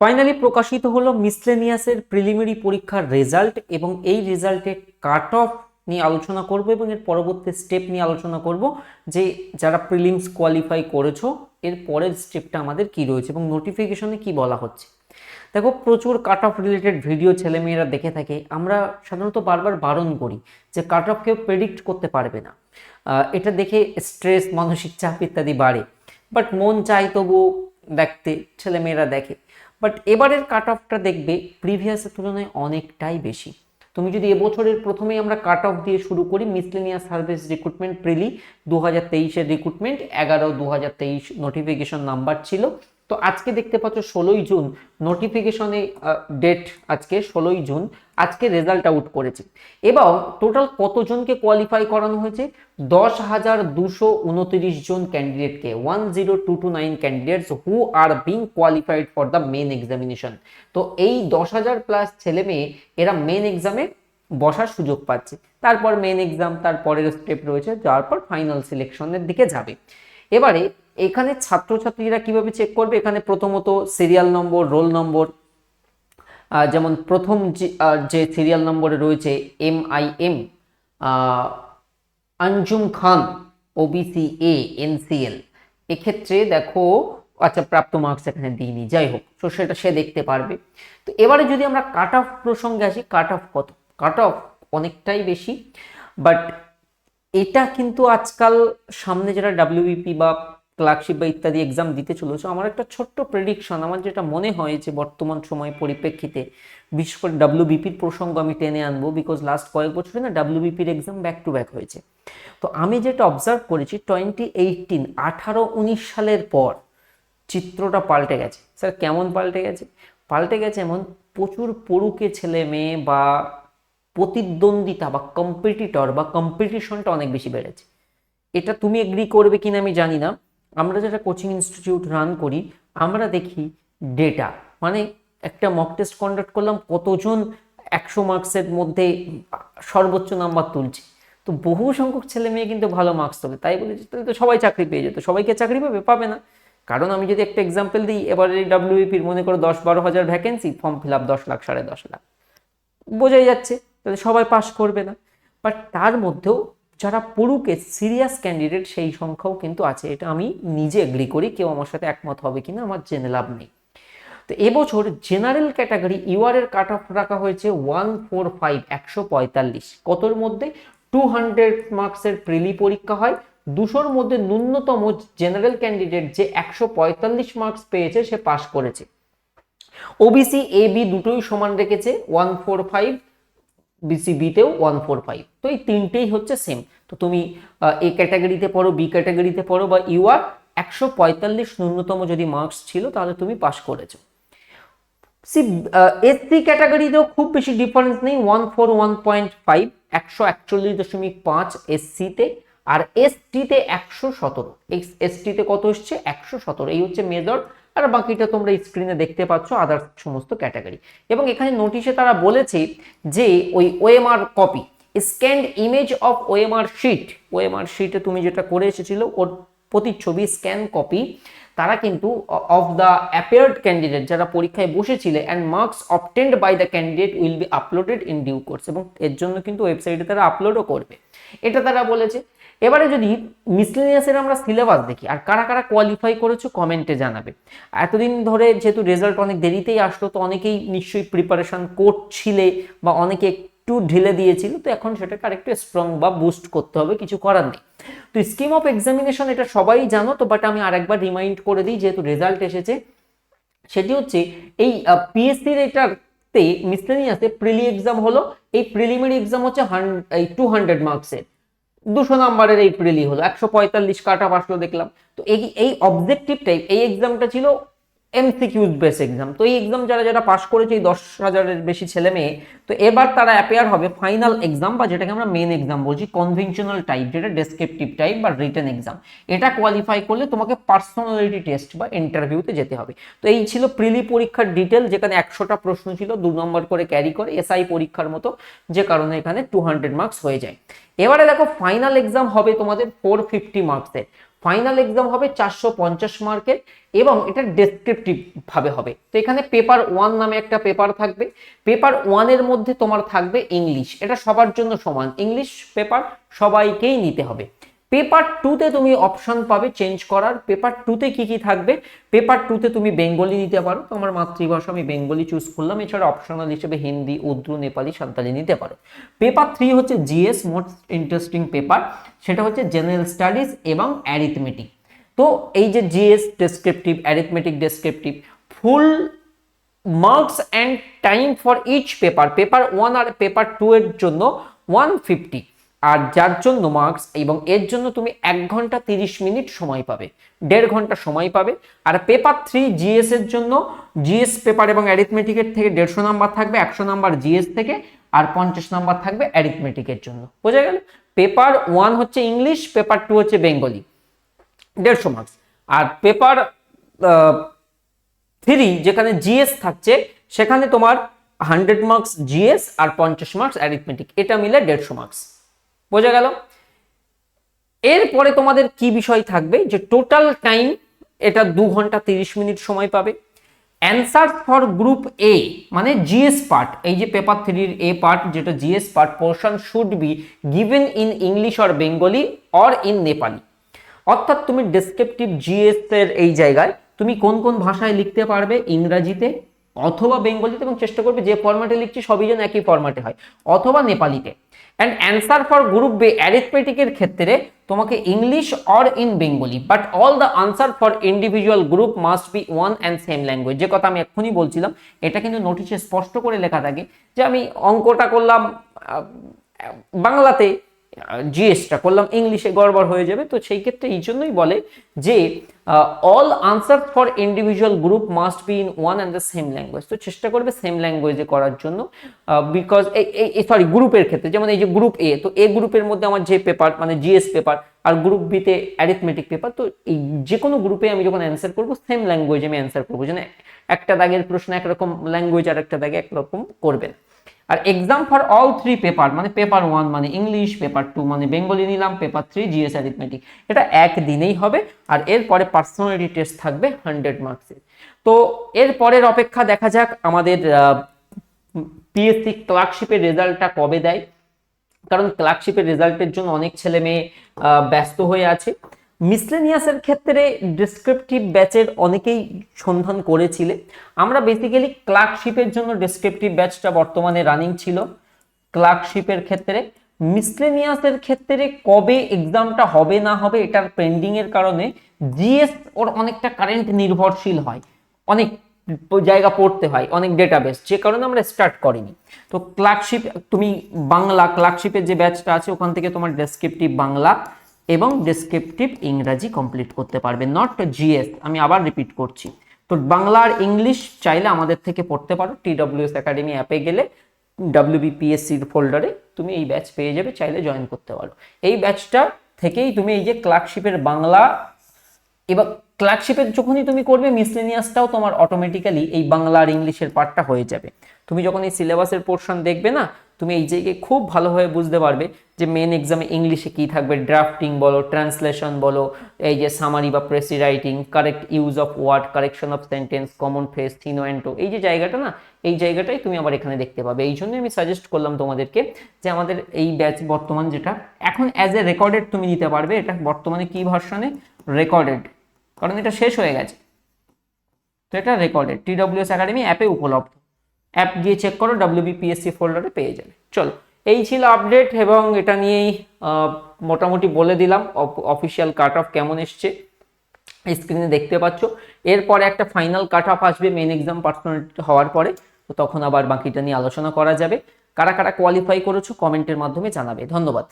Finally প্রকাশিত হলো মিসলেনিয়াসের preliminary পরীক্ষার রেজাল্ট এবং এই রেজাল্টে কাট অফ নিয়ে আলোচনা করব এবং এর পরবর্তী স্টেপ নিয়ে আলোচনা করব যে যারা প্রিলিমস কোয়ালিফাই করেছ, এর পরের স্টেপটা আমাদের কি রয়েছে এবং নোটিফিকেশনে কি বলা হচ্ছে। দেখো, প্রচুর কাট অফ রিলেটেড ভিডিও ছেলেমেয়েরা দেখে থাকে। আমরা সাধারণত বারবার বারণ করি যে কাট অফ কেউ প্রেডিক্ট করতে পারবে না। এটা দেখে স্ট্রেস মানসিক চাপ ইত্যাদি বাড়ে। বাট মন চাই তবু দেখতে, ছেলেমেয়েরা দেখে। বাট এবারের কাট অফটা দেখবে প্রিভিয়াসের তুলনায় অনেকটাই বেশি। তুমি যদি এবছরের প্রথমেই আমরা কাট অফ দিয়ে শুরু করি মিসলেনিয়াস সার্ভিস রিক্রুটমেন্ট প্রিলি দু হাজার তেইশের রিক্রুটমেন্ট এগারো দু হাজার তেইশ নোটিফিকেশন নাম্বার ছিল। তো আজকে দেখতে পাচ্ছ ষোলোই জুন নোটিফিকেশনে ডেট আজকে ষোলোই জুন, আজকে রেজাল্ট আউট করেছে। এবং টোটাল কতজনকে কোয়ালিফাই করানো হয়েছে? দশ হাজার দুশো উনত্রিশ জন ক্যান্ডিডেটকে one zero two two nine candidates who are being qualified for the main examination তো এই দশ হাজার প্লাস ছেলে মেয়ে, এরা মেন এক্সামে বসার সুযোগ পাচ্ছে। তারপর মেন এক্সাম তারপরের স্টেপ রয়েছে যাওয়ার পর ফাইনাল সিলেকশনের দিকে যাবে। এবারে এখানে ছাত্রছাত্রীরা কীভাবে চেক করবে? এখানে প্রথমত সিরিয়াল নম্বর রোল নম্বর যেমন প্রথম যে সিরিয়াল নম্বরে রয়েছে M I M Anjum Khan OBC A NCL এক্ষেত্রে দেখো আচ্ছা প্রাপ্ত মার্কস এখানে দিইনি, যাই হোক, তো সেটা সে দেখতে পারবে। তো এবারে যদি আমরা কাট অফ প্রসঙ্গে আসি কাট অফ কত? কাট অফ অনেকটাই বেশি বাট এটা কিন্তু আজকাল সামনে যেটা ডাব্লিউবিপি বা ক্লার্কশিপ বা ইত্যাদি এক্সাম দিতে চলেছে, আমার একটা ছোট্ট প্রেডিকশন আমার যেটা মনে হয় যে বর্তমান সময় পরিপ্রেক্ষিতে, বিশেষ করে ডাব্লিউবিপির প্রসঙ্গ আমি টেনে আনব বিকজ লাস্ট কয়েক বছরে না ডাব্লিউবিপির এক্সাম ব্যাক টু ব্যাক হয়েছে। তো আমি যেটা অবজার্ভ করেছি টোয়েন্টি এইটিন আঠারো উনিশ সালের পর চিত্রটা পাল্টে গেছে। স্যার, কেমন পাল্টে গেছে? পাল্টে গেছে এমন প্রচুর পড়ুকে ছেলে মেয়ে বা প্রতিদ্বন্দ্বিতা বা কম্পিটিটর বা কম্পিটিশনটা অনেক বেশি বেড়েছে। এটা তুমি এগ্রি করবে কিনা আমি জানি না। আমরা যেটা কোচিং ইনস্টিটিউট রান করি, আমরা দেখি ডেটা মানে একটা মক টেস্ট কন্ডাক্ট করলাম, কতজন একশো মার্কসের মধ্যে সর্বোচ্চ নাম্বার তুলছে। তো বহু সংখ্যক ছেলে মেয়ে কিন্তু ভালো মার্কস তোলে, তাই বলে তাহলে তো সবাই চাকরি পেয়ে যেত, সবাইকে চাকরি পাবে পাবে না। কারণ আমি যদি একটা এক্সাম্পল দিই, এবারে ডাব্লিউপির মনে করো দশ বারো হাজার ভ্যাকেন্সি ফর্ম ফিল আপ দশ লাখ, সাড়ে দশ লাখ। বোঝাই যাচ্ছে, তাহলে সবাই পাস করবে না। বাট তার মধ্যেও যারা পড়ুকে সিরিয়াস ক্যান্ডিডেট সেই সংখ্যাও কিন্তু আছে। এটা আমি নিজে এগ্রি করি, কেউ আমার সাথে একমত হবে কিনা, আমার জেনে লাভ নেই। তো এবছর জেনারেল ক্যাটাগরি ইউআর এর কাট অফ রাখা হয়েছে ওয়ান ফোর ফাইভ একশো পঁয়তাল্লিশ। কতর মধ্যে? টু হান্ড্রেড মার্কসের প্রিলি পরীক্ষা হয়। দুশোর মধ্যে ন্যূনতম জেনারেল ক্যান্ডিডেট যে একশো পঁয়তাল্লিশ মার্কস পেয়েছে, সে পাশ করেছে। ওবিসি এ বি দুটোই সমান রেখেছে ওয়ান ফোর ফাইভ বিসি বিতেও ওয়ান ফোর ফাইভ তো এই তিনটেই হচ্ছে সেম তো তুমি এ ক্যাটাগরিতে পড়ো বি ক্যাটাগরিতে পড়ো, বা ইউআর একশো পঁয়তাল্লিশ ন্যূনতম যদি মার্কস ছিল, তাহলে তুমি পাস করেছ। সি এসসি ক্যাটাগরিতেও খুব বেশি ডিফারেন্স নেই one four one point five একশো একচল্লিশ দশমিক পাঁচ এসসিতে আর এস এসটিতে একশো সতেরো। এসটিতে কত এসছে? একশো সতেরো। এই হচ্ছে মেজর আর বাকিটা তোমরা স্ক্রিনে দেখতে পাচ্ছ আদার্স সমস্ত ক্যাটাগরি এবং এখানে নোটিশে তারা বলেছে যে ওই OMR copy scanned image of OMR sheet OMR শিটে তুমি যেটা করে এসেছিল, ওর প্রতিচ্ছবি স্ক্যান কপি তারা কিন্তু অফ দ্য অ্যাপিয়ার্ড ক্যান্ডিডেট যারা পরীক্ষায় বসেছিলে and marks obtained by the candidate will be uploaded in due course এবং এর জন্য কিন্তু ওয়েবসাইটে তারা আপলোডও করবে। এটা তারা বলেছে। এবারে যদি মিসলেনিয়াসের আমরা সিলেবাস দেখি, আর কারা কারা কোয়ালিফাই করেছ কমেন্টে জানাবে। এতদিন ধরে যেহেতু রেজাল্ট অনেক দেরিতেই আসলো, তো অনেকেই নিশ্চয়ই প্রিপারেশন করছিলে বা অনেকে একটু ঢিলে দিয়েছিল, তো এখন সেটাকে আরেকটু স্ট্রং বা বুস্ট করতে হবে, কিছু করার নেই। তো স্কিম অফ এক্সামিনেশন এটা সবাই জানো, তো বাট আমি আরেকবার রিমাইন্ড করে দিই, যেহেতু রেজাল্ট এসেছে, সেটি হচ্ছে এই পিএসসির এটাতে মিসলেনিয়াসে প্রিলি এক্সাম হলো, এই প্রিলিমিনারি এক্সাম হচ্ছে এই টু হান্ড্রেড মার্কসের দুশো নাম্বারের এই প্রিলি হলো, একশো পঁয়তাল্লিশ কাটা আসলো দেখলাম। তো এই এই অবজেক্টিভ টাইপ এই এক্সামটা ছিল এমসিকিউজ বেস এক্সাম তো এই এক্সাম যারা যারা পাশ করেছে, এই দশ হাজারের বেশি ছেলে মেয়ে, তো এবার তারা অ্যাপেয়ার হবে ফাইনাল এক্সাম বা যেটাকে আমরা মেন এক্সাম বলছি কনভেনশনাল টাইপ যেটা ডেসক্রিপটিভ টাইপ বা রিটেন এক্সাম এটা কোয়ালিফাই করলে তোমাকে পার্সোনালিটি টেস্ট বা ইন্টারভিউতে যেতে হবে। তো এই ছিল প্রিলি পরীক্ষার ডিটেল যেখানে একশোটা প্রশ্ন ছিল, দু নম্বর করে ক্যারি করে এসআই পরীক্ষার মতো, যে কারণে এখানে টু হান্ড্রেড মার্কস হয়ে যায়। এবারে দেখো ফাইনাল এক্সাম হবে তোমাদের ফোর ফিফটি মার্কসের ফাইনাল এক্সাম হবে চারশো পঞ্চাশ মার্কের এবং এটা ডেসক্রিপটিভ ভাবে হবে। তো এখানে পেপার ওয়ান নামে একটা পেপার থাকবে। পেপার ওয়ানের মধ্যে তোমার থাকবে ইংলিশ এটা সবার জন্য সমান। ইংলিশ পেপার সবাইকেই নিতে হবে। পেপার টুতে তুমি অপশন পাবে চেঞ্জ করার। পেপার টুতে কি কি থাকবে? পেপার টুতে তুমি বেঙ্গলি নিতে পারো। তোমার মাতৃভাষা আমি বেঙ্গলি চুজ করলাম। এছাড়া অপশনাল হিসেবে হিন্দি উর্দু নেপালি সান্তালি নিতে পারো। পেপার থ্রি হচ্ছে জিএস মোস্ট ইন্টারেস্টিং পেপার সেটা হচ্ছে জেনারেল স্টাডিজ এবং অ্যারিথমেটিক তো এই যে GS descriptive arithmetic descriptive full marks and time for each paper paper one R paper two এর জন্য ওয়ান ফিফটি আর যার জন্য মার্কস এবং এর জন্য তুমি এক ঘণ্টা তিরিশ মিনিট সময় পাবে, দেড় ঘণ্টা সময় পাবে। আর পেপার থ্রি জিএস এর জন্য জিএস পেপার এবং অ্যারিথমেটিকের থেকে দেড়শো নাম্বার থাকবে, একশো নাম্বার জিএস থেকে আর পঞ্চাশ নাম্বার থাকবে অ্যারিথমেটিকের জন্য। বোঝা গেল? পেপার ওয়ান হচ্ছে ইংলিশ পেপার টু হচ্ছে বেঙ্গলি দেড়শো মার্কস আর পেপার থ্রি যেখানে জিএস থাকছে, সেখানে তোমার হান্ড্রেড মার্কস জিএস আর পঞ্চাশ মার্কস অ্যারিথমেটিক এটা মিলে দেড়শো মার্কস বোঝা গেল? এরপরে তোমাদের কি বিষয় থাকবে? যে টোটাল টাইম এটা দু ঘণ্টা তিরিশ মিনিট সময় পাবে। অ্যান্সার ফর গ্রুপ এ মানে জিএস পার্ট এই যে পেপার থ্রির এ পার্ট যেটা GS part portion should be given in English or Bengali or in Nepali অর্থাৎ তুমি ডেসক্রিপটিভ জিএস এর এই জায়গায় তুমি কোন কোন ভাষায় লিখতে পারবে? ইংরাজিতে অথবা বেঙ্গলিতে এবং চেষ্টা করবে যে ফরম্যাটে লিখছি, সবই যেন একই ফরম্যাটে হয়। অথবা নেপালিতে and answer for group B অ্যারিথমেটিকের ক্ষেত্রে তোমাকে English or in Bengali but all the answer for individual group must be one and same language যে কথা আমি এক্ষুনি বলছিলাম, এটা কিন্তু নোটিশে স্পষ্ট করে লেখা থাকে যে আমি অঙ্কটা করলাম বাংলাতে জিএসটা করলাম ইংলিশে গড়বড় হয়ে যাবে। তো সেই ক্ষেত্রে এই জন্যই বলে যে all answer for individual group must be in one and the same language তো চেষ্টা করবে সেম ল্যাঙ্গুয়েজে করার জন্য বিকজ এই সরি গ্রুপের ক্ষেত্রে। যেমন এই যে গ্রুপ এ তো এ গ্রুপের মধ্যে আমার যে পেপার মানে জিএস পেপার আর গ্রুপ বিতে অ্যারিথমেটিক পেপার তো এই যে কোনো গ্রুপে আমি যখন অ্যান্সার করব সেম ল্যাঙ্গুয়েজে আমি অ্যান্সার করব। যেন একটা দাগের প্রশ্ন একরকম ল্যাঙ্গুয়েজ আর একটা দাগে একরকম করবেন। আর exam for all three paper মানে পেপার ওয়ান মানে ইংলিশ পেপার টু মানে বেঙ্গলি নিলাম পেপার থ্রি জিএস অ্যারিথমেটিক এটা একদিনেই হবে আর এরপরে পার্সোনালিটি টেস্ট থাকবে হান্ড্রেড মার্কসের তো এর পরের অপেক্ষা দেখা যাক আমাদের পিএসসি ক্লার্কশিপের রেজাল্টটা কবে দেয়। কারণ ক্লার্কশিপের রেজাল্টের জন্য অনেক ছেলে মেয়ে ব্যস্ত হয়ে আছে। মিসলেনিয়াসের ক্ষেত্রে ডিসক্রিপটিভ ব্যাচের অনেকেই সন্ধান করেছিলে। আমরা বেসিক্যালি ক্লার্কশিপের জন্য ডিসক্রিপটিভ ব্যাচটা বর্তমানে রানিং ছিল। ক্লার্কশিপের ক্ষেত্রে, মিসলেনিয়াসের ক্ষেত্রে কবে এক্সামটা হবে না হবে এটার পেন্ডিং এর কারণে জিএস ওর অনেকটা কারেন্ট নির্ভরশীল হয়। অনেক জায়গা পড়তে হয়, অনেক ডেটাবেস যে কারণে আমরা স্টার্ট করিনি। তো ক্লার্কশিপ তুমি বাংলা ক্লার্কশিপের যে ব্যাচটা আছে, ওখান থেকে তোমার ডেসক্রিপটিভ বাংলা। এবং ডেসক্রিপটিভ ইংরাজি কমপ্লিট করতে পারবে নট জিএস আমি আবার রিপিট করছি। তো বাংলা আর ইংলিশ চাইলে আমাদের থেকে পড়তে পারো টি ডব্লিউএস একাডেমি অ্যাপে গেলে ডাব্লিউবিপিএসসির ফোল্ডারে তুমি এই ব্যাচ পেয়ে যাবে, চাইলে জয়েন করতে পারো। এই ব্যাচটা থেকেই তুমি এই যে ক্লার্কশিপের বাংলা, এবার ক্লার্কশিপের যখনই তুমি করবে মিসলেনিয়াসটাও তোমার অটোমেটিক্যালি এই বাংলা আর ইংলিশের পার্টটা হয়ে যাবে। তুমি যখন এই সিলেবাসের পোর্শন দেখবে না, তুমি এই জায়গায় খুব ভালোভাবে বুঝতে পারবে যে মেন এক্সামে ইংলিশে কি থাকবে ড্রাফটিং বলো ট্রান্সলেশন বলো, এই যে সামারি বা precis writing correct use of word correction of sentence common phrase থিনোয়েন্টো এই যে জায়গাটা না, এই জায়গাটাই তুমি আবার এখানে দেখতে পাবে। এই জন্য আমি সাজেস্ট করলাম তোমাদেরকে যে আমাদের এই ব্যাচ বর্তমান যেটা, এখন অ্যাজ এ রেকর্ডেড তুমি নিতে পারবে, এটা বর্তমানে কি ভার্সনে রেকর্ডেড কারণ এটা শেষ হয়ে গেছে। তো এটা রেকর্ডেড টিডব্লিউএস একাডেমি অ্যাপে উপলব্ধ। অ্যাপ গিয়ে চেক করো ডাব্লিউবিপিএসসি ফোল্ডারে পেয়ে যাবে। চলো, এই ছিল আপডেট এবং এটা নিয়েই মোটামুটি বলে দিলাম অফিসিয়াল কাট অফ কেমন এসছে। স্ক্রিনে দেখতে পাচ্ছ। এরপরে একটা ফাইনাল কাট অফ আসবে মেন এক্সাম পার্সোনালিটি হওয়ার পরে। তো তখন আবার বাকিটা নিয়ে আলোচনা করা যাবে। কারা কারা কোয়ালিফাই করেছ কমেন্টের মাধ্যমে জানাবে। ধন্যবাদ।